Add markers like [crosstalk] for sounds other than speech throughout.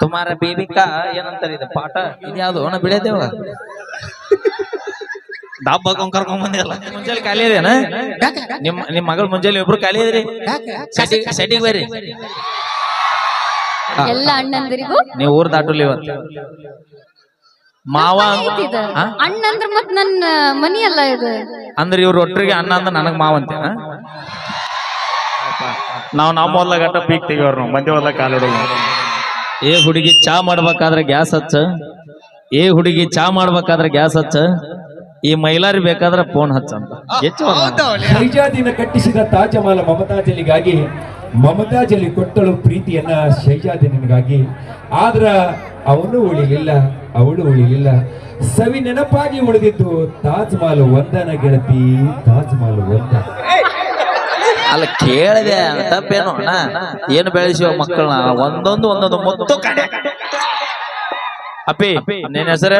ತುಮಾರ ಬೇಬಿಕಾ ಏನಂತಾರೆ ಇದು ಪಾಠ? ಇದ್ಯಾವುದು? ಅವನ ಬಿಳೇದೇವ? ಡಬ್ಬ ಕರ್ಕೊಂಡ್ ಬಂದಿಲ್ಲ ಮುಂಜಾನೆ ಖಾಲಿ ಇದೇನ ನಿಮ್ಮ ನಿಮ್ ಮಗಳು ಮುಂಜಾನೆ ಇಬ್ರು ಖಾಲಿ ಇದ್ರಿ? ಬರ್ರಿ. ಎಲ್ಲ ಅಣ್ಣಂದಿರಿಗೂ? ನೀವು ಊರ್ ದಾಟುಲಿ ಇವತ್ತು. ಮಾವ? ಅಣ್ಣ ಅಂದ್ರ ಮತ್ ನನ್ನ ಮನಿ ಅಲ್ಲ ಇದು? ಅಂದ್ರೆ ಇವ್ರ ಒಟ್ಟರಿಗೆ ಅಣ್ಣ ಅಂದ್ರ ನನಗ್ ಮಾವ ಅಂತ ನಾವ್ ನಮ್ಮ ಹೊಲ ಗಟ್ಟ ಪೀಕ್ ತೆಗಿಯೋರ್ ಮಂದಿ ಹೊಲ ಕಾಲಿಡೋದು ಏ ಹುಡುಗಿ ಚಾ ಮಾಡ್ಬೇಕಾದ್ರೆ ಗ್ಯಾಸ್ ಹಚ್ಚ. ಏ ಹುಡುಗಿ ಚಾ ಮಾಡ್ಬೇಕಾದ್ರೆ ಗ್ಯಾಸ್ ಹಚ್ಚ. ಈ ಮೈಲಾರಿ ಬೇಕಾದ್ರೆ ಫೋನ್ ಹಚ್ಚ ಅಂತ. ಹೆಚ್ಚು ಶೈಜಾದಿನ ಕಟ್ಟಿಸಿದ ತಾಜಮಹಲ ಮಮತಾಜಲಿಗಾಗಿ ಮಮತಾಜಲಿ ಕೊಟ್ಟಳು ಪ್ರೀತಿಯನ್ನ ಶೈಜಾದಿನಗಾಗಿ ಆದ್ರ ಅವನು ಉಳಿಲಿಲ್ಲ ಅವಳು ಉಳಿಲಿಲ್ಲ. ಸವಿ ನೆನಪಾಗಿ ಉಳಿದಿದ್ದು ತಾಜ್ ಮಹಲ್ ಒಂದನ ಗೆಳತಿ ತಾಜ್ ಮಹಲ್ ಒಂದ. ಅಲ್ಲ ಕೇಳಿದೆ ತಪ್ಪೇನು ಅಣ್ಣ? ಏನು ಬೆಳೆಸಿವ ಮಕ್ಕಳನ್ನ? ಒಂದೊಂದು ಒಂದೊಂದು ಮುತ್ತು ಕಡೆ. ಅಪ್ಪಿ ನಿನ್ನ ಹೆಸರು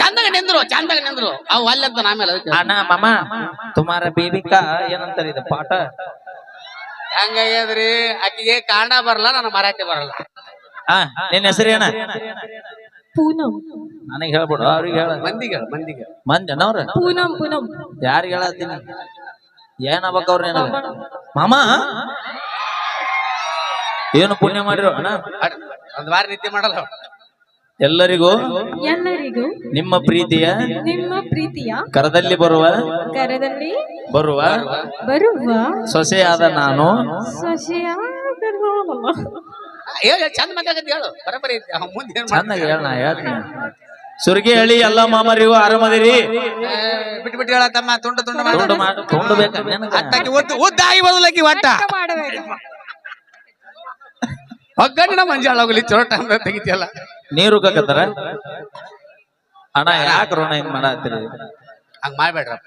ಚಂದಾಗ ನಿಂದ್ರು ಚಂದಾಗ ನಿಂದ್ರು. ಅವ್ ಅಲ್ಲಂತ ಆಮೇಲೆ ಅಣ್ಣ ಮಾಮ ತುಮಾರ ಬೇಬಿಕಾ ಏನಂತಾರೆ ಇದು ಪಾಠ? ಹೆಂಗಾಗ್ಯದ್ರಿ ಆಕಿಗೆ ಕನ್ನಡ ಬರಲ್ಲ ನನ್ನ ಮರಾಠಿ ಬರಲ್ಲ. ಆ ನಿನ್ನ ಹೆಸರು ಏನ? ಪೂನಂ. ನನಗೆ ಹೇಳ್ಬಿಡು. ಅವ್ರಿಗೆ ಹೇಳ. ಮಂದಿಗೆ ಮಂದಿಗೆ ಮಂದಿ ಪೂನಂ ಪೂನಂ. ಯಾರಿಗೆ ಹೇಳತ್ತೀನಿ? ಏನಾಗ್ಬೇಕು ಅವ್ರ ಏನ ಮಾಮ? ಏನು ಪುಣ್ಯ ಮಾಡಿರೋ ಅಣ್ಣ? ಒಂದ್ ವಾರ ನಿದ್ದೆ ಮಾಡಲ್ಲ ಎಲ್ಲರಿಗೂ ಎಲ್ಲರಿಗೂ ನಿಮ್ಮ ಪ್ರೀತಿಯ ನಿಮ್ಮ ಪ್ರೀತಿಯ ಕರದಲ್ಲಿ ಬರುವ ಕರದಲ್ಲಿ ಬರುವ ಬರುವ ಸೊಸೆಯಾದ ನಾನು. ಸೊಸೆಯಾದ ನಾಮವ. ಹೇಳು ಚಂದ ಮಾತಾಡಕತ್ತಿ ಹೇಳು. ಬರಬರಿ ಮುಂದೆ ಏನ್ ಚೆನ್ನಾಗಿ ಹೇಳ ನಾ ಹೇಳ್ತೀನಿ. ಸುರ್ಗಿ ಹಳ್ಳಿ ಎಲ್ಲ ಮಾಮರಿಗೂ ಆರಾಮದಿರಿ. ಬಿಟ್ಟು ಬಿಟ್ಟು ಹೇಳ ತಮ್ಮ ತುಂಡು ತುಂಡು ತುಂಡು ಮಾಡು ಮಾಡು ತುಂಡು ಬೇಕಾ ನಿನಗ? ಅತ್ತಾಕಿ ಉದ್ದ ಉದ್ದ ಆಗಿ ಬದಲಾಕಿ ಒಟ್ಟ ಮಾಡಬೇಡಿ ಒಗ್ಗಣ್ಣಿನ ಮಂಜಾಳ ಹೋಗ್ಲಿ ಚಲೋ ಟೈಮ್ ತೆಗಿತಿಯಲ್ಲ. ನೀರು ಕಕ್ಕತ್ತಾರ ಅಣ್ಣ ಯಾಕೆ ಋಣ ಹಿಂಗ್ ಮಾಡತ್ತೀರಿ? ಹಂಗ ಮಾಡ್ಬೇಡ್ರಪ್ಪ.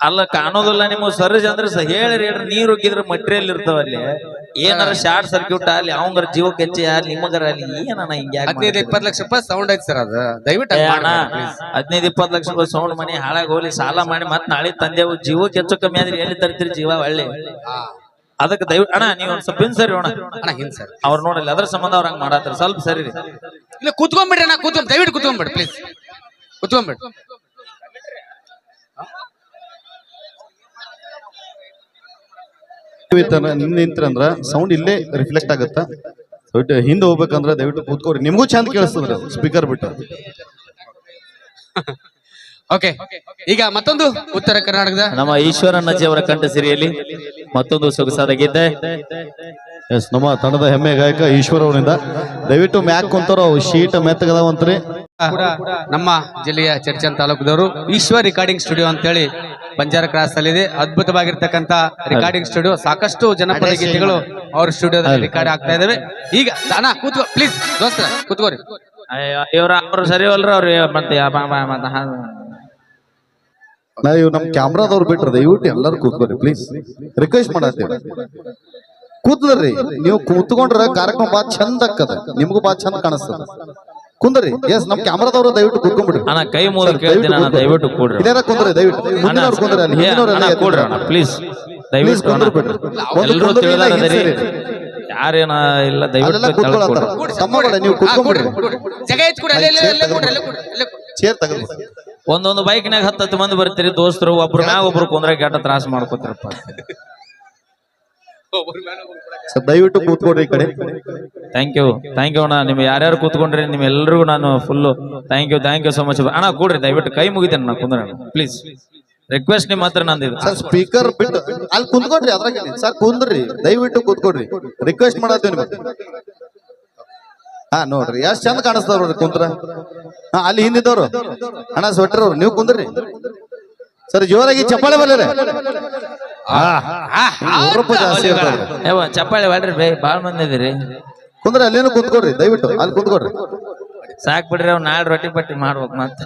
ಅಲ್ಲ ಕಾಣೋದಿಲ್ಲ ನಿಮ್ಮ ಸರ್ಜ್ ಅಂದ್ರೆ ಹೇಳಿರಿ ಹೇಳ್ರಿ ನೀರು ಹೋಗಿದ್ರೆ ಮಟೀರಿಯಲ್ ಇರ್ತಾವ ಅಲ್ಲಿ. ಏನಾರ ಶಾರ್ಟ್ ಸರ್ಕ್ಯೂಟ್ ಅಲ್ಲಿ ಅವಂಗರ ಜೀವಕ್ಕೆ ಹೆಚ್ಚಿ ಅಲ್ಲಿ ನಿಮಗರ ಅಲ್ಲಿ ಏನಣ್ಣ ಹಿಂಗ್ ಹದಿನೈದು ಇಪ್ಪತ್ತು ಲಕ್ಷ ರೂಪಾಯಿ ಸೌಂಡ್ ಐತಿ ಸರ್ ಅದು. ದಯವಿಟ್ಟು ಅಣ್ಣ. ಹದಿನೈದು ಇಪ್ಪತ್ತು ಲಕ್ಷ ರೂಪಾಯಿ ಸೌಂಡ್ ಮನಿ ಹಾಳಾಗಿ ಹೋಗ್ಲಿ ಸಾಲ ಮಾಡಿ ಮತ್ ನಾಳೆ ತಂದೆವು ಜೀವ ಕೆಚ್ಚು ಕಮ್ಮಿ ಆದ್ರೆ ಎಲ್ಲಿ ತರ್ತೀರಿ ಜೀವ ಒಳ್ಳೆ. ಅದಕ್ಕೆ ದಯವಿಟ್ಟು ಅಣ್ಣ ನೀವು ಒಂದ್ ಸ್ವಲ್ಪ ಸರಿ ಅಣ್ಣ. ಅಣ್ಣ ಹಿಂದ್ ಸರ್. ಅವ್ರು ನೋಡಲ್ಲ ಅದ್ರ ಸಂಬಂಧ ಅವ್ರ ಹಂಗ್ ಮಾಡತ್ತಾರ ಸ್ವಲ್ಪ ಸರಿ ಇಲ್ಲ ಕೂತ್ಕೊಂಡ್ಬಿಡ್ರಿ ನಾ ಕೂತ್ಕೊಂಡ್ ದಯವಿಟ್ಟು ಕುತ್ಕೊಂಡ್ಬಿಡ್ರಿ ಪ್ಲೀಸ್ ಕೂತ್ಕೊಂಡ್ಬಿಡ್ರಿ ನಿಂತ್ರಂದ್ರ ಸೌಂಡ್ ಇಲ್ಲೇ ರಿಫ್ಲೆಕ್ಟ್ ಆಗತ್ತ? ದೊಡ್ಡ ಹಿಂದೆ ಹೋಗ್ಬೇಕಂದ್ರ ದಯವಿಟ್ಟು ಕೂತ್ಕೋರಿ ನಿಮಗೂ ಚಂದ ಕೇಳಿಸ್ತದ್ರ ಸ್ಪೀಕರ್ ಬಿಟ್ಟು. [laughs] ಓಕೆ ಈಗ ಮತ್ತೊಂದು ಉತ್ತರ ಕರ್ನಾಟಕದ ನಮ್ಮ ಈಶ್ವರಣ್ಣಜಿ ಅವರ ಕಂಠ ಸಿರಿಯಲ್ಲಿ ಮತ್ತೊಂದು ಸೊಗಸಾದ ಗೀತೆ. ಎಸ್ ನಮ್ಮ ತಂಡದ ಹೆಮ್ಮೆ ಗಾಯಕ ಈಶ್ವರ ಅವರಿಂದ. ದಯವಿಟ್ಟು ಮ್ಯಾಕ್ ಕುಂತಾರ ಶೀಟ್ ಮೆತ್ತಗದಾವಂತ್ರಿ. ನಮ್ಮ ಜಿಲ್ಲೆಯ ಚರ್ಚನ್ ತಾಲೂಕದವರು ಈಶ್ವರ್ ರೆಕಾರ್ಡಿಂಗ್ ಸ್ಟುಡಿಯೋ ಅಂತೇಳಿ ಬಂಜಾರ ಕ್ರಾಸ್ ಅಲ್ಲಿ ಇದೆ ಅದ್ಭುತವಾಗಿರ್ತಕ್ಕಂತ ರೆಕಾರ್ಡಿಂಗ್ ಸ್ಟುಡಿಯೋ ಸಾಕಷ್ಟು ಜನಪದ ಗೀತೆಗಳು ಅವ್ರ ಸ್ಟುಡಿಯೋದಲ್ಲಿ ರೆಕಾರ್ಡ್ ಆಗ್ತಾ ಇದಾವೆ. ಈಗ ಅಣ್ಣ ಕೂತ್ಕೋ ಪ್ಲೀಸ್ ದೋಸ್ತ ಕೂತ್ಕೋರಿ. ಇವ್ರ ಅವ್ರು ಸರಿ ಅಲ್ರ ಅವ್ರು. ಮತ್ತೆ ಬಾ- ಬಾ- ಮತ್ತೆ ಹಾ- ನಾ ಇವ್ ನಮ್ ಕ್ಯಾಮ್ರಾದವ್ರು ಬಿಟ್ರ ದಯವಿಟ್ಟು ಎಲ್ಲರೂ ಕೂತ್ಕೋರಿ ಪ್ಲೀಸ್ ರಿಕ್ವೆಸ್ಟ್ ಮಾಡ್ತೀವಿ ಕೂತದ್ರಿ ನೀವು ಕೂತ್ಕೊಂಡ್ರ ಕಾರ್ಯಕ್ರಮ ಬಾ ಚಂದ ಅಕ್ಕದ ನಿಮಗೂ ಬಾ ಚಂದ ಕಾಣಿಸ್ತದ. ಕುಂದ್ರಿ. ಎಸ್ ನಮ್ ಕ್ಯಾಮ್ರಾದವ್ರು ದಯವಿಟ್ಟು ಕುಡ್ಕೊಂಡ್ಬಿಡ್ರಿ ಅಣ್ಣ ಕೈ ಮುಗಿದು ಕೇಳ್ತೀನಿ ಅಣ್ಣ ದಯವಿಟ್ಟು ಕೂಡ್ರಿ. ಇದೇನ ಕುಂದ್ರಿ ದಯವಿಟ್ಟು. ಮುಂದಿನವ್ರು ಕುಂದ್ರಿ ಅಲ್ಲಿ ಏ, ಅಣ್ಣ, ಎದ್ದು ಕೂಡ್ರಿ ಅಣ್ಣ ಪ್ಲೀಸ್ ದಯವಿಟ್ಟು ಕುಂದ್ರ ಎಲ್ಲರೂ ಇಲ್ಲ ಯಾರೇನ ಇಲ್ಲ ದಯವಿಟ್ಟು. ತಮ್ಮಗಳ ನೀವು ಕೂತ್ಕೊಂಡ್ಬಿಡ್ರಿ. ಜಗ ಎತ್ತ್ ಕೊಡಿ ಅಲ್ಲೇ ಅಲ್ಲೇ ಅಲ್ಲೇ ಕೊಡ್ರಿ ಅಲ್ಲೇ ಕೊಡ್ರಿ ಅಲ್ಲೇ ಚೇರ್ ತಗದ್ರಿ ಒಂದೊಂದು ಬೈಕ್ನಾಗ ಹತ್ತತ್ತು ಮಂದಿ ಬರ್ತೀರಿ ದೋಸ್ತರು ಒಬ್ರು ಮ್ಯಾಗ ಒಬ್ರು ಕುಂದ್ರೆ ಕೆಟ್ಟ ತ್ರಾಸ ಮಾಡ್ಕೋತಾರಪ್ಪ. ಸರ್ ದಯವಿಟ್ಟು ಕೂತ್ಕೊಡ್ರಿ ಈ ಕಡೆ. ಥ್ಯಾಂಕ್ ಯು ಥ್ಯಾಂಕ್ ಯು ಅಣ್ಣ. ನಿಮ್ ಯಾರ್ಯಾರು ಕೂತ್ಕೊಂಡ್ರಿ ನಿಮ್ ಎಲ್ರಿಗೂ ನಾನು full thank you thank you so much ಅಣ್ಣ ಕೂಡ್ರಿ ದಯವಿಟ್ಟು ಕೈ ಮುಗಿತೇನೆ ನಾ ಕುಂದ್ರ ಪ್ಲೀಸ್ ರಿಕ್ವೆಸ್ಟ್ ನಿಮ್ಮ ಹತ್ರ ನಂದು ಸರ್ ಸ್ಪೀಕರ್ ಬಿಟ್ಟು ಅಲ್ಲಿ ಕುಂತ್ಕೊಡ್ರಿ ಅದ್ರಾಗ ಸರ್ ಕುಂದ್ರಿ ದಯವಿಟ್ಟು ಕೂತ್ಕೊಡ್ರಿ ರಿಕ್ವೆಸ್ಟ್ ಮಾಡತ್ತೀವಿ ನಿಮಗೆ. ಹಾ ನೋಡ್ರಿ. ಎಷ್ಟ್ ಚಂದ ನೋಡ್ರಿ ಕುಂತ್ರ. ಹಾ ಅಲ್ಲಿ ಹಿಂದಿದ್ದವ್ರು. ಅಣ್ಣ ಸ್ವೆಟರ್ ಅವ್ರು. ನೀವು ಕುಂದ್ರಿ. ಸರ್ ಜೋರಾಗಿ ಚಪ್ಪಾಳೆ ಬರ್ಲಿಲ್ಲ. ಜಾಸ್ತಿ ಇರ್ತಾವ್ರಿ ಏವ ಚಪ್ಪಾಳಿ ಬಾಡ್ರಿ ಬೇ ಬಾಳ್ ಮಂದಿ ಇದೀರಿ. ಕುಂದ್ರೆ ಅಲ್ಲೇನು ಕುತ್ಕೊಡ್ರಿ ದಯವಿಟ್ಟು ಅಲ್ಲಿ ಕುತ್ಕೊಡ್ರಿ. ಸಾಕ್ ಬಿಡ್ರಿ ಅವ್ ನಾಳೆ ರೊಟ್ಟಿ ಪಟ್ಟಿ ಮಾಡ್ಬೇಕು ಮತ್ತೆ.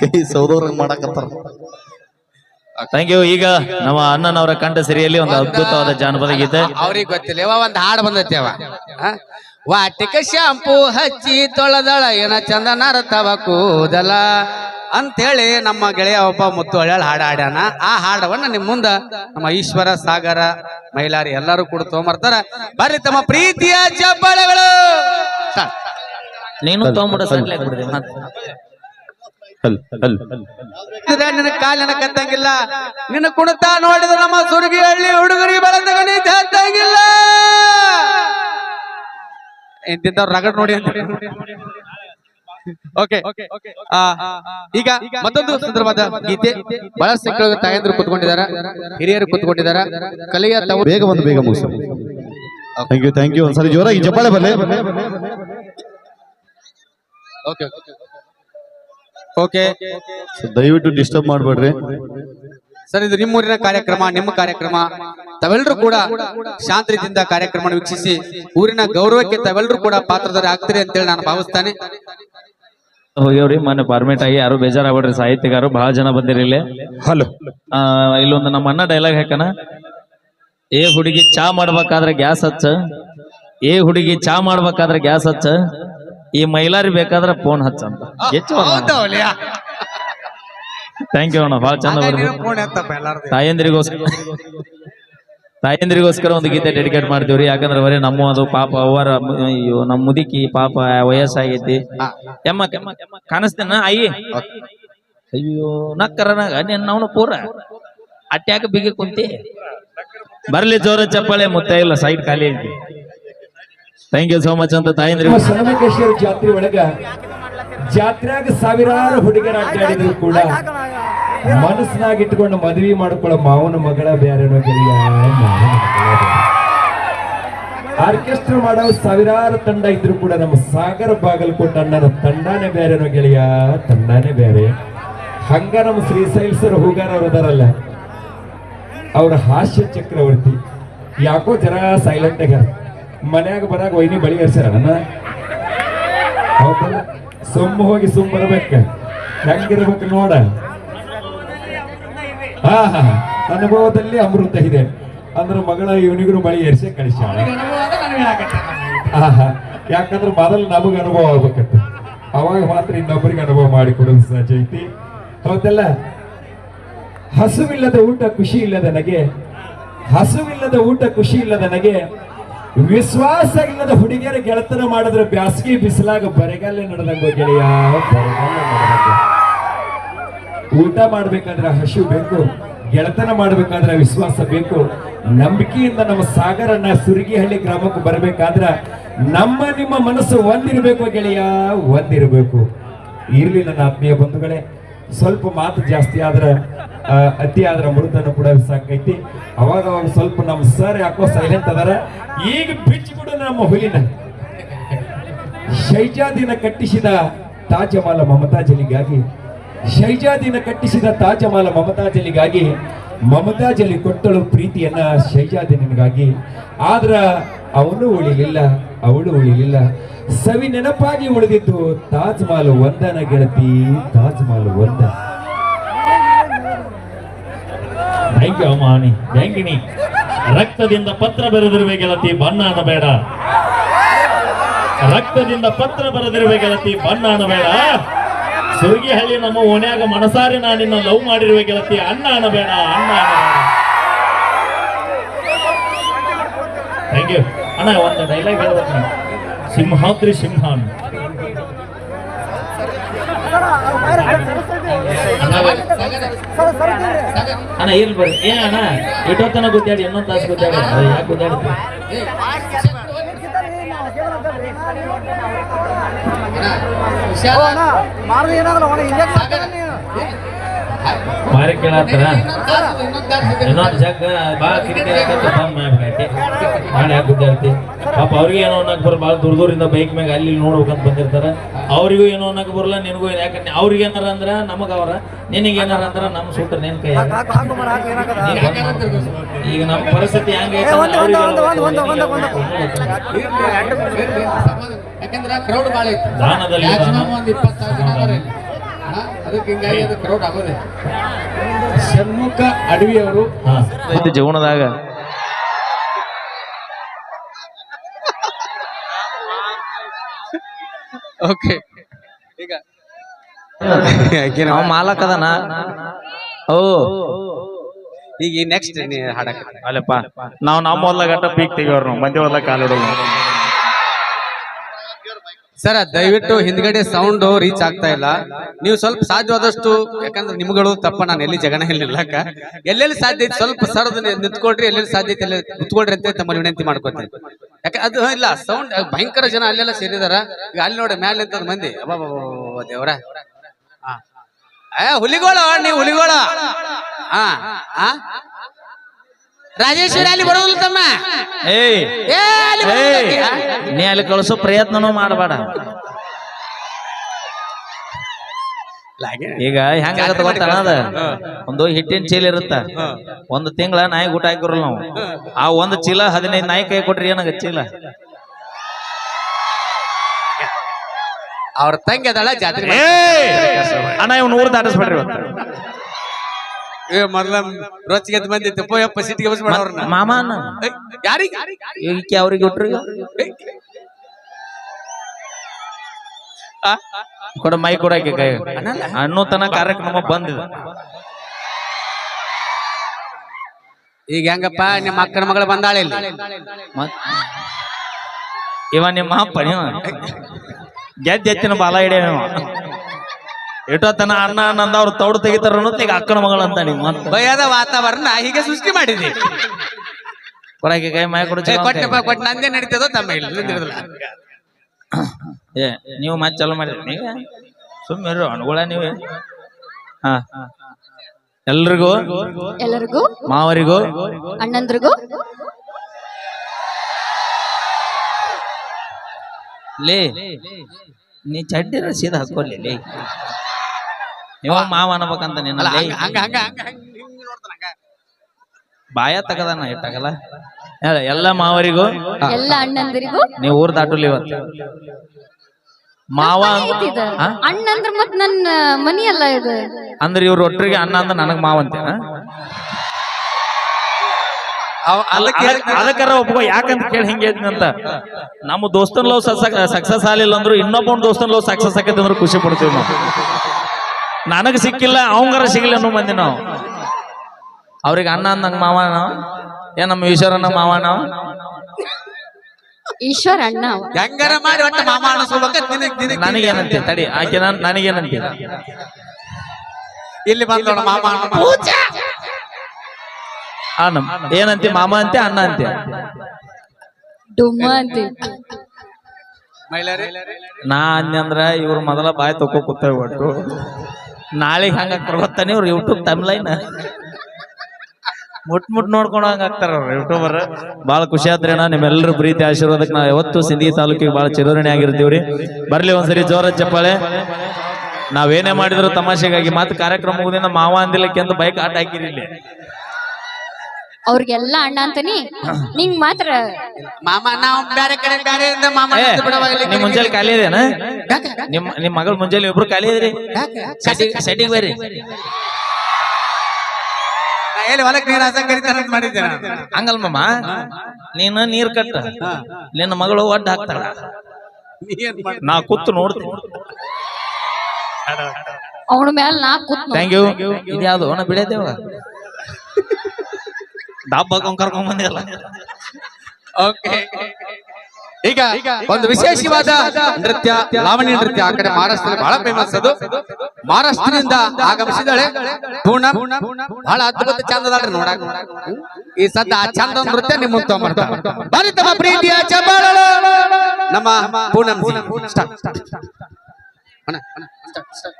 ಕೈ ಸೌದವ್ರಂಗ್ ಮಾಡಕತ್ತಾರ. ಥ್ಯಾಂಕ್ ಯು ಈಗ ನಮ್ಮ ಅಣ್ಣನವರ ಕಂಡ ಸಿರಿಯಲ್ಲಿ ಒಂದು ಅದ್ಭುತವಾದ ಜಾನಪದ ಗೀತೆ. ಅವ್ರಿಗೆ ಗೊತ್ತಿಲ್ಲ ಯಾವ ಒಂದು ಹಾಡು ಬಂದೈತಿ ಅವ ಆ? ವಾಟಿಕ ಶಾಂಪೂ ಹಚ್ಚಿ ತೊಳೆದಳ ಏನ ಚಂದನ ರಥವ ಕೂದಲ. ಅಂತೇಳಿ ನಮ್ಮ ಗೆಳೆಯ ಒಬ್ಬ ಮುತ್ತು ಹಳ್ಯಾಳ ಹಾಡು ಹಾಡ್ಯಾನ. ಆ ಹಾಡವನ್ನ ನಿಮ್ಮ ಮುಂದ ನಮ್ಮ ಈಶ್ವರ ಸಾಗರ ಮೈಲಾರಿ ಎಲ್ಲರೂ ಕೂಡ ತೊಗೊಂಬರ್ತಾರ. ಬರ್ರಿ ತಮ್ಮ ಪ್ರೀತಿಯ ಚಪ್ಪಾಳೆಗಳು. ನೀನು ತಗೊಂಬಿಡ ನಿನ್ನ ಕಾಲಿನ ಕತ್ತಂಗಿಲ್ಲ. ನಿನ್ನ ಕುಣಿತ ನೋಡಿದ್ರೆ ನಮ್ಮ ಸುರುಗಿ ಹಳ್ಳಿ ಹುಡುಗರಿಗೆ ಬರಂತಂಗಿಲ್ಲ ಹತ್ತಂಗಿಲ್ಲ ರಗಡ್ ನೋಡಿ ಅಂತ. ಓಕೆ ಈಗ ಮತ್ತೊಂದು ಸಂದರ್ಭದ ಗೀತೆ. ಬಹಳ ಮಕ್ಕಳು ತಾಯಂದ್ರು ಕುತ್ಕೊಂಡಿದ್ದಾರೆ. ಹಿರಿಯರು ಕುತ್ಕೊಂಡಿದಾರ ಕಲೆಯ ತಾವು ಬೇಗ ಬಂದು ಬೇಗ ಮುಗಿಸು. ಥ್ಯಾಂಕ್ ಯು ಥ್ಯಾಂಕ್ ಯು ಒಂದ್ಸರಿ ಜೋರಾಗಿ ಜಪಾಳೆ ಬರಲಿ. ಓಕೆ ಓಕೆ ದಯವಿಟ್ಟು ಡಿಸ್ಟರ್ಬ್ ಮಾಡಬೇಡ್ರಿ. ಸರ್ ಇದು ನಿಮ್ಮೂರಿನ ಕಾರ್ಯಕ್ರಮ ನಿಮ್ಮ ಕಾರ್ಯಕ್ರಮ. ತಾವೆಲ್ಲರೂ ಕೂಡ ಶಾಂತ ರೀತಿಯಿಂದ ಕಾರ್ಯಕ್ರಮ ವೀಕ್ಷಿಸಿ ಊರಿನ ಗೌರವಕ್ಕೆ ತಾವೆಲ್ಲರೂ ಕೂಡ ಪಾತ್ರಧಾರಿ ಆಗ್ತೀರಿ ಅಂತೇಳಿ ನಾನು ಭಾವಿಸ್ತಾನೆ. ಹೋಗ್ಯವ್ರಿ ಮೊನ್ನೆ ಪರ್ಮಿಟ್ ಆಗಿ ಯಾರು ಬೇಜಾರಾಗ್ಬೇಡ್ರಿ ಸಾಹಿತ್ಯಗಾರು ಬಹಳ ಜನ ಬಂದಿರಿ ಇಲ್ಲಿ. ಹಲೋ. ಇಲ್ಲೊಂದು ನಮ್ಮ ಅಣ್ಣ ಡೈಲಾಗ್ ಹಾಕನ ಏ ಹುಡುಗಿ ಚಾ ಮಾಡ್ಬೇಕಾದ್ರೆ ಗ್ಯಾಸ್ ಹಚ್ಚ. ಏ ಹುಡುಗಿ ಚಾ ಮಾಡ್ಬೇಕಾದ್ರೆ ಗ್ಯಾಸ್ ಹಚ್ಚ. ಈ ಮೈಲಾರಿ ಬೇಕಾದ್ರೆ ಫೋನ್ ಹಚ್ಚ ಅಂತ. ಹೆಚ್ಚು ಥ್ಯಾಂಕ್ ಯು ಅಣ್ಣ ಬಹಳ ಚಂದ ತಾಯಂದ್ರಿಗೋಸ್ಕರ. ತಾಯಂದ್ರಿಗೋಸ್ಕರ ಒಂದು ಗೀತೆ ಡೆಡಿಕೇಟ್ ಮಾಡ್ತೀವ್ರಿ. ಯಾಕಂದ್ರೆ ಬರೀ ನಮ್ಮ ಅದು ಪಾಪ ಅವರ ಅಯ್ಯೋ, ನಮ್ಮ ಮುದುಕಿ ಪಾಪ ವಯಸ್ಸಾಗೈತಿ. ಎಮ್ಮ ಕಾಣಿಸ್ತೇನ ಅಯ್ಯಿ. ಅಯ್ಯೋ, ನಕ್ಕರನಾಗ ನಿನ್ನ ಅವನು ಪೂರ. ಅಟ್ಯಾಕ ಬಿಗಿ ಕುಂತಿ. ಬರ್ಲಿ ಜೋರ ಚಪ್ಪಾಳೆ, ಮುತ್ತ ಇಲ್ಲ ಸೈಡ್ ಖಾಲಿ ಐತಿ. ಥ್ಯಾಂಕ್ ಯು ಸೋ ಮಚ್ ಅಂತ ತಾಯಂದ್ರಿ ಜಾತ್ರೆ ಒಳಗ ಜಾತ್ರೆಯಾಗ ಸಾವಿರಾರು ಹುಡುಗರ ಕೂಡ. ಮನಸ್ಸಿನಾಗ ಇಟ್ಕೊಂಡು ಮದ್ವಿ ಮಾಡ್ಕೊಳ್ಳೋ ಮಾವನ ಮಗಳ ಬ್ಯಾರೇನೋ ಗೆಳೆಯ ಆರ್ಕೆಸ್ಟ್ರಾ ಮಾಡೋ ಸಾವಿರಾರು ತಂಡ ಇದ್ರು ಕೂಡ ನಮ್ಮ ಸಾಗರ ಬಾಗಲಕೋಟ ಅಣ್ಣನ ತಂಡಾನೇ ಬೇರೆನೋ ಗೆಳೆಯ ತಂಡಾನೇ ಬೇರೆ. ಹಂಗ ನಮ್ಮ ಶ್ರೀಶೈಲ್ ಸರ್ ಹೂಗಾರ ಅವ್ರು ಹಾಸ್ಯ ಚಕ್ರವರ್ತಿ. ಯಾಕೋ ಜರ ಸೈಲೆಂಟ್ ಆಗ್ಯಾರ ಮನ್ಯಾಗ ಬರಾಗ ವೈನಿ ಬಳಿ ಹರ್ಸ್ಯಾರ ಸುಮ್ಮ ಹೋಗಿ ಸುಮ್ಮ ಬರ್ಬೇಕ. ಹೆಂಗಿರ್ಬೇಕು ನೋಡ. ಹಾ ಹಾ. ಅನುಭವದಲ್ಲಿ ಅಮೃತ ಇದೆ. ಅಂದ್ರೆ ಮಗಳ ಇವನಿಗೂ ಬಳಿ ಎರ್ಸೆ ಕಳಿಸ್ಯಾಳ. ಆಹಾ ಯಾಕಂದ್ರೆ ಮೊದಲು ನಮಗೆ ಅನುಭವ ಆಗ್ಬೇಕತ್ತ ಅವಾಗ ಮಾತ್ರ ಇನ್ನೊಬ್ಬರಿಗೆ ಅನುಭವ ಮಾಡಿ ಕೊಡೋದು ಸಹಜ ಐತಿ. ಹೌದಲ್ಲ? ಹಸುವಿಲ್ಲದ ಊಟ ಖುಷಿ ಇಲ್ಲದ ನನಗೆ ಹಸುವಿಲ್ಲದ ಊಟ ಖುಷಿ ಇಲ್ಲದ ನನಗೆ ವಿಶ್ವಾಸ ಇಲ್ಲದ ಹುಡುಗಿಯರ ಗೆಳತನ ಮಾಡಿದ್ರೆ ಬ್ಯಾಸಗಿ ಬಿಸಿಲಾಗ ಬರೆಗಲ್ಲೇ ನಡೆದಂಗ ಗೆಳೆಯ ಬರೆಗಾಲ ನಡೆದಂಗ. ಊಟ ಮಾಡ್ಬೇಕಾದ್ರೆ ಹಸು ಬೇಕು, ಗೆಳತನ ಮಾಡ್ಬೇಕಾದ್ರೆ ವಿಶ್ವಾಸ ಬೇಕು. ನಂಬಿಕೆಯಿಂದ ನಮ್ಮ ಸಾಗರನ್ನ ಸುರಿಗಿಹಳ್ಳಿ ಗ್ರಾಮಕ್ಕೆ ಬರಬೇಕಾದ್ರ ನಮ್ಮ ನಿಮ್ಮ ಮನಸ್ಸು ಒಂದಿರಬೇಕು ಗೆಳೆಯ, ಒಂದಿರಬೇಕು. ಇರ್ಲಿ ನನ್ನ ಆತ್ಮೀಯ ಬಂಧುಗಳೇ, ಸ್ವಲ್ಪ ಮಾತು ಜಾಸ್ತಿ ಆದ್ರೆ ಅತಿ ಆದ್ರ ಮೃತನ ಕೂಡ ಸಾಕೈತಿ. ಅವಾಗ ಅವಾಗ ಸ್ವಲ್ಪ ನಮ್ಮ ಸರ್ ಯಾಕೋ ಸೈಲೆಂಟ್ ಅದಾರ. ಈಗ ಬಿಚ್ಚಿಬಿಡು ನಮ್ಮ ಹುಲಿನ. ಶೈಜಾದಿನ ಕಟ್ಟಿಸಿದ ತಾಜಮಾಲ ಮಮತಾಜಲಿಗಾಗಿ ಶೈಜಾದಿನ ಕಟ್ಟಿಸಿದ ತಾಜಮಹಲ ಮಮತಾಜಲಿಗಾಗಿ ಮಮತಾಜಲಿ ಕೊಟ್ಟಳು ಪ್ರೀತಿಯನ್ನ ಶೈಜಾದಿನಿಗಾಗಿ ಆದ್ರ ಅವನು ಉಳಿಲಿಲ್ಲ, ಅವಳು ಉಳಿಲಿಲ್ಲ. ಸವಿ ನೆನಪಾಗಿ ಉಳಿದಿದ್ದು ತಾಜ್ ಮಹಲ್ ಒಂದನ ಗೆಳತಿ ತಾಜ್ ಮಹಲ್ ಒಂದ ಬ್ಯಾಂಕಿನಿ ರಕ್ತದಿಂದ ಪತ್ರ ಬರೆದಿರುವೆ ಗೆಳತಿ ಬಣ್ಣ ಬೇಡ. ರಕ್ತದಿಂದ ಪತ್ರ ಬರೆದಿರುವೆ ಗೆಳತಿ ಬಣ್ಣ ಅನ್ನಬೇಡ ಸುರ್ಗಿಹಳ್ಳಿ ನಮ್ಮ ಓಣ್ಯಾಗ ಮನಸಾರಿ ನಾನು ಲವ್ ಮಾಡಿರುವ ಗೆಳತಿ, ಅಣ್ಣ ಅನ್ನಬೇಡ, ಅಣ್ಣ ಥ್ಯಾಂಕ್ ಯು. ಅಣ್ಣ, ಒಂದು ಡೈಲಾಗ್ ಹೇಳ್ಬೇಕು. ಸಿಂಹಾದ್ರಿ ಸಿಂಹಾನ್. ಅಣ್ಣ, ಇರ್ಲಿ ಬರ್ರಿ. ಏ ಅಣ್ಣ, ಇಟ್ಟೋತನ ಗುದ್ದಾಡಿ ಇನ್ನೊಂದು ತಾಸು ಗುದ್ದಾಡಿ. ಯಾಕೆ ಗುದ್ದಾಡ್ತಿ ಮಾರಿ ಕೇಳತ್ತಾರ ಇನ್ನೊಂದು ಜಗ್ ಬಾ ಕಿರಿಕಿರಿ ಆಗತ್ತ ಬಂದ್ ಮಾಡ್ಬಿಡೈತಿ ನಾಳೆ ಯಾಕೆ ಗುದ್ದಾಡ್ತಿ ಪಾಪ ಅವ್ರಿಗೆ ಏನೋ ಅನ್ನಕ್ ಬರ್ ಭಾಳ ದೂರ ದೂರಿಂದ ಬೈಕ್ ಮ್ಯಾಗ ಅಲ್ಲಿ ನೋಡ್ಬೇಕಂತ ಬಂದಿರ್ತಾರ. ಅವ್ರಿಗೂ ಏನೋ ಅನ್ನಕ್ ಬರಲ್ಲ ನಿನಗೂ ಏನ್- ಯಾಕಂದ್ರೆ ಅವ್ರಿಗೆ ಏನಾರ ಅಂದ್ರ ನಮಗ ಅವ್ರ ನಿನಗೆ ಏನಾರ ಅಂದ್ರ ನಮ್ಮ ಸೂಟ್ರ ನೇನ್ ಕೈ ಈಗ ನಮ್ಮ ಪರಿಸ್ಥಿತಿ ಹೆಂಗೆ ಯಾಕಂದ್ರೆ ಕ್ರೌಡ್ ಭಾಳ ಐತಿ ಅದಕ್ಕೆ ಹಿಂಗಾಗಿ ಅದು ಕ್ರೌಡ್ ಆಗೋದೆ. ಷಣ್ಮುಖ ಅಡವಿಯವರು ಜೀವನದಾಗ. ಓಕೆ ಈಗ. ಅವ ಮಾಲಕ್ ಅದನ? ಓ. ಈಗ ನೆಕ್ಸ್ಟ್ ಹಾಡಕ ಅಲ್ಲಪ್ಪ ನಾವು ನಮ್ಮ ಹೊಲ್ದಾಗ ಗಟ್ಟ ಪೀಕ್ ತೆಗಿಯೋರು ನಾವು ಮಂದಿ ಹೊಲ್ದಾಗ ಕಾಲಿಡೋದು ಸರ್, ದಯವಿಟ್ಟು ಹಿಂದ್ಗಡೆ ಸೌಂಡ್ ರೀಚ್ ಆಗ್ತಾ ಇಲ್ಲ. ನೀವು ಸ್ವಲ್ಪ ಸಾಧ್ಯವಾದಷ್ಟು, ಯಾಕಂದ್ರೆ ನಿಮ್ಗಳು ತಪ್ಪ, ನಾನು ಎಲ್ಲಿ ಜಗನ ಇಲ್ಲಿ ನಿಲ್ಲಕ ಎಲ್ಲೆಲ್ಲಿ ಸಾಧ್ಯ ಐತಿ ಸ್ವಲ್ಪ ಸರದ ನಿಂತ್ಕೊಳ್ರಿ ಎಲ್ಲೆಲ್ಲಿ ಸಾಧ್ಯ ಐತಿ ಕುತ್ಕೊಳ್ರಿ ಅಂತ ತಮ್ಮಲ್ಲಿ ವಿನಂತಿ ಮಾಡ್ಕೊತೀನಿ. ಯಾಕೆ, ಅದು ಇಲ್ಲ ಸೌಂಡ್ ಭಯಂಕರ ಜನ ಅಲ್ಲೆಲ್ಲ ಸೇರಿದಾರ. ಈಗ ಅಲ್ಲಿ ನೋಡಿ ಮ್ಯಾಲೆ ನಿಂತದ ಮಂದಿ ಅಬ್ಬಾ ದೇವ್ರ. ಹುಲಿಗೋಳ, ನೀವು ಹುಲಿಗೋಳ. ಹಾ ಹಾ ರಾಜೇಶ್ವರಿ ಅಲ್ಲಿ ಬರೋದಿಲ್ಲ ತಮ್ಮ ಏಯ್. ನೀ ಅಲ್ಲಿ ಕಳಿಸೋ ಪ್ರಯತ್ನನೂ ಮಾಡಬೇಡ. ಈಗ ಹೆಂಗಾಗತ್ತೆ ಗೊತ್ತಲ್ಲ ಅದ? ಒಂದು ಹಿಟ್ಟಿನ ಚೀಲ ಇರುತ್ತ? ಒಂದು ತಿಂಗಳ ನಾಯಿ ಊಟ ಹಾಕಿರಲ್ಲ ನಾವು. ಆ ಒಂದು ಚೀಲ ಹದಿನೈದು ನಾಯಿ ಕೈ ಕೊಟ್ರಿ ಏನಾಗ ಚೀಲ? ಅವ್ರ ತಂಗಿ ಅದಳ ಜಾತ್ರೆ ಅಣ್ಣ ಇವ್ ನೂರು ದಾಟಿಸ್ಬೇಡ್ರಿ ಇವತ್ತು. ಏ ಮೊದ್ಲ ರೊಚ್ಚಿಗೆ ಎದ್ದು ಬಂದಿ ತುಪ್ಪ ಯಪ್ಪ ಸಿಟ್ಟಿಗೆ ಬಸ್ಬೇಡ ಅವ್ರನ್ನ. ಮಾಮ ಅಣ್ಣ ಯಾರಿಗೆ? ಈಕೆ ಅವ್ರಿಗೆ ಇಟ್ರಿ ಕೊಡ ಮೈ ಕೊಡಕ್ಕೆ ಕೈ. ಅನ್ನೋ ತನ ಕಾರ್ಯಕ್ರಮ ಬಂದಿದೆ. ಈಗ ಹೆಂಗಪ್ಪ ನಿಮ್ಮ ಅಕ್ಕನ ಮಗಳು ಬಂದಾಳೆ ಇಲ್ಲಿ? ಇವ ನಿಮ್ಮ ಅಪ್ಪ ನೀವ ಗೆದ್ದ ಎತ್ತಿನ ಬಾಲ ಹಿಡಿಯವ ಇಟ್ಟೋತನ ಅಣ್ಣ ಅನ್ನಂದ ಅವ್ರು ತೌಡು ತೆಗಿತಾರ ಅನ್ನೋದು ಈಗ ಅಕ್ಕನ ಮಗಳು ಅಂತ ನೀವು ಮತ್ತೆ ಭಯದ ವಾತಾವರಣ ಹೀಗೆ ಸೃಷ್ಟಿ ಮಾಡಿದೆ. ಕೊಡಕ್ಕೆ ಕೈ ಮಾಯ ಕೊಡು ಏ, ಕೊಟ್ಟೆಪ್ಪ ಕೊಟ್ಟು ನಂದೇ ನಡೀತದೋ ತಮ್ಮ ಇಲ್ಲಿ. ಏ ನೀವು ಮತ್ತೆ ಚಲೋ ಮಾಡಿದ್ರಿ ಈಗ ಸುಮ್ಮನೆ ಅನುಗುಳ ನೀವು. ಹಾ. ಎಲ್ರಿಗೂ ಎಲ್ಲರಿಗೂ ಮಾವರಿಗೂ ಅಣ್ಣಂದ್ರಿಗೂ. ಲೇ ನೀ ಚಡ್ಡಿರ ಸೀದಾ ಹಾಕೋಲಿ ಲೇ. ನೀವು ಮಾವ ಅನ್ಬೇಕಂತ ನಿನ್ನ. ಬಾಯ ತಗದಾನ ಇಟ್ಟಾಗಲ್ಲ? ಹೇಳ ಎಲ್ಲ ಮಾವರಿಗೂ? ಎಲ್ಲ ಅಣ್ಣಂದಿರಿಗೂ? ನೀವು ಊರ್ ದಾಟುಲಿ ಇವತ್ತು? ಮಾವ? ಅಣ್ಣ ಅಂದ್ರ ಮತ್ ನನ್ನ ಮನಿ ಅಲ್ಲ ಇದು. ಅಂದ್ರೆ ಇವ್ರ ಒಟ್ಟರಿಗೆ ಅಣ್ಣ ಅಂದ್ರ ನನಗ್ ಮಾವ ಅಂತೇನ? ಅದಕ್ಕರ ಒಪ್ಕೋ ಯಾಕಂತ ಕೇಳಿ ಹಿಂಗೆ ಅಂತ. ನಮ್ಮ ದೋಸ್ತನ್ ಲವ್ ಸಕ್ಸಸ್ ಆಗಿಲ್ಲ ಅಂದ್ರು ಇನ್ನೊಬ್ಬ ದೋಸ್ತನ್ ಲವ್ ಸಕ್ಸಸ್ ಆಗತ್ತೆ ಅಂದ್ರೆ ಖುಷಿ ಪಡ್ತೀವಿ ನಾವು. ನನಗ್ ಸಿಕ್ಕಿಲ್ಲ ಅವಂಗಾರ ಸಿಗಲಿಲ್ಲ ಅನ್ನೋ ಮಂದಿ ನಾವು. ಅವ್ರಿಗೆ ಅಣ್ಣ ಅಂದಂಗ ಮಾವ ನಾವು. ಏನ್ ನಮ್ಮ ಈಶ್ವರನ ಮಾವ ನಾವು. ಈಶ್ವರ ಅಣ್ಣ. ಹೆಂಗಾರ ಮಾಡಿ ಒಟ್ಟ ಮಾಮ ನನಗೇನಂತೆ? ತಡಿ ಆಕೆ ನನಗೆ ನನಗೇನಂತೆ? ಇಲ್ಲಿ ಬಂದೋಣ ಮಾಮ ಅಣ್ಣ. ಏನಂತೆ ಮಾಮ ಅಂತೆ ಅಣ್ಣ ಅಂತೆ? ಡುಮ್ಮ ಅಂತಿ. ನಾ ಅಂದ್ರ ಇವ್ರ ಮೊದಲ ಬಾಯಿ ತಕೋ ಒಟ್ಟು. ನಾಳೆಗ್ ಹಂಗ ಗೊತ್ತಾನೆ ಇವ್ರು ಯೂಟ್ಯೂಬ್ ತಮ್ಲೈನ್ ಮುಟ್ ಮುಟ್ ನೋಡ್ಕೊಂಡು ಹಂಗ ಆಗ್ತಾರ ಅವ್ರು ಯೂಟ್ಯೂಬರ್ ಬಹಳ ಖುಷಿ ಆದ್ರೇನ ನಿಮ್ಮೆಲ್ಲರೂ ಪ್ರೀತಿ ಆಶೀರ್ವಾದಕ್ಕೆ ನಾವು ಯಾವತ್ತು ಸಿಂಧಿ ತಾಲೂಕಿಗೆ ಬಾಳ ಚಿರೋರಣೆ ಆಗಿರ್ತೀವ್ರಿ. ಬರ್ಲಿ ಒಂದ್ಸರಿ ಜೋರ ಚಪ್ಪಾಳೆ. ನಾವೇನೇ ಮಾಡಿದ್ರು ತಮಾಷೆಗಾಗಿ ಮತ್ತೆ ಕಾರ್ಯಕ್ರಮ ಮುಗಿದಿಂದ ಮಾವ ಅಂದಿಲ್ಲಕ್ಕೆ ಬೈಕ್ ಆಟ ಹಾಕಿರಿ ಇಲ್ಲಿ. ಅವ್ರಿಗೆಲ್ಲ ಅಣ್ಣ ಅಂತಾನಿ ನಿಂಗ್ ಮಾತ್ರ ಮಾಮ ನಾವು ಬೇರೆ ಕಡೆ ಬೇರೆ ಮಾಮ ಏ ಅಂತ ಬಿಡವ ಇಲ್ಲಿ ನಿಮ್ ಮುಂಜಾನೆ ಖಾಲಿ ಇದೇನ ನಿಮ್ ನಿಮ್ ಮಗಳ ಮುಂಜಾನೆ ಇಬ್ರು ಖಾಲಿ ಇದ್ರಿ? ಸೆಟಿಗೆ ಬರ್ರಿ. ನಾ ಎಲ್ಲಿ ಹೊಲಕ್ ನೀರ್ ಹಾಸಕ್ ಕರಿತಾರ ಅಂತ ಮಾಡಿದ್ದೆ ನಾನು. ಹಂಗಲ್ ಮಾಮ ನೀನು ನೀರ್ ಕಟ್ಟ. ನಿನ್ನ ಮಗಳು ಒಡ್ಡ ಹಾಕ್ತಾಳ. ನೀ ನಾ ಕೂತು ನೋಡ್ತೀನಿ. ಅವನ ಮೇಲೆ ನಾ ಕೂತ್ ನೋಡ್. ಥ್ಯಾಂಕ್ ಯು ಇದ್ಯಾವ್ದು? ಅವನ ಬಿಡೇದೇವ ಡಬ್ಬ ಕರ್ಕೊಂಡ್ ಬಂದಿಲ್ಲ ಓಕೆ ಈಗ ಒಂದು ವಿಶೇಷವಾದ ನೃತ್ಯ ಲಾವಣಿ ನೃತ್ಯ ಆ ಕಡೆ ಮಹಾರಾಷ್ಟ್ರದಲ್ಲಿ ಬಹಳ ಫೇಮಸ್ ಅದು ಮಹಾರಾಷ್ಟ್ರದಿಂದ ಆಗಮಿಸಿದಾಳೆ ಪೂರ್ಣ ಬಹಳ ಅದ್ಭುತ ಚಂದದಾಳ್ರಿ ನೋಡಾಕ ಈ ಸದ್ದ ಆ ಚಂದ ನೃತ್ಯ ನಿಮ್ಮ ಬರೀ ತಮ್ಮ ಪ್ರೀತಿಯ ಚಪ್ಪಾಳೆಗಳು. ನಮ್ಮ Poonam ji. Start, start, start. ಅಣ್ಣ, ಅಣ್ಣ, ಸ್ಟಾರ್ಟ್, ಸ್ಟಾರ್ಟ್.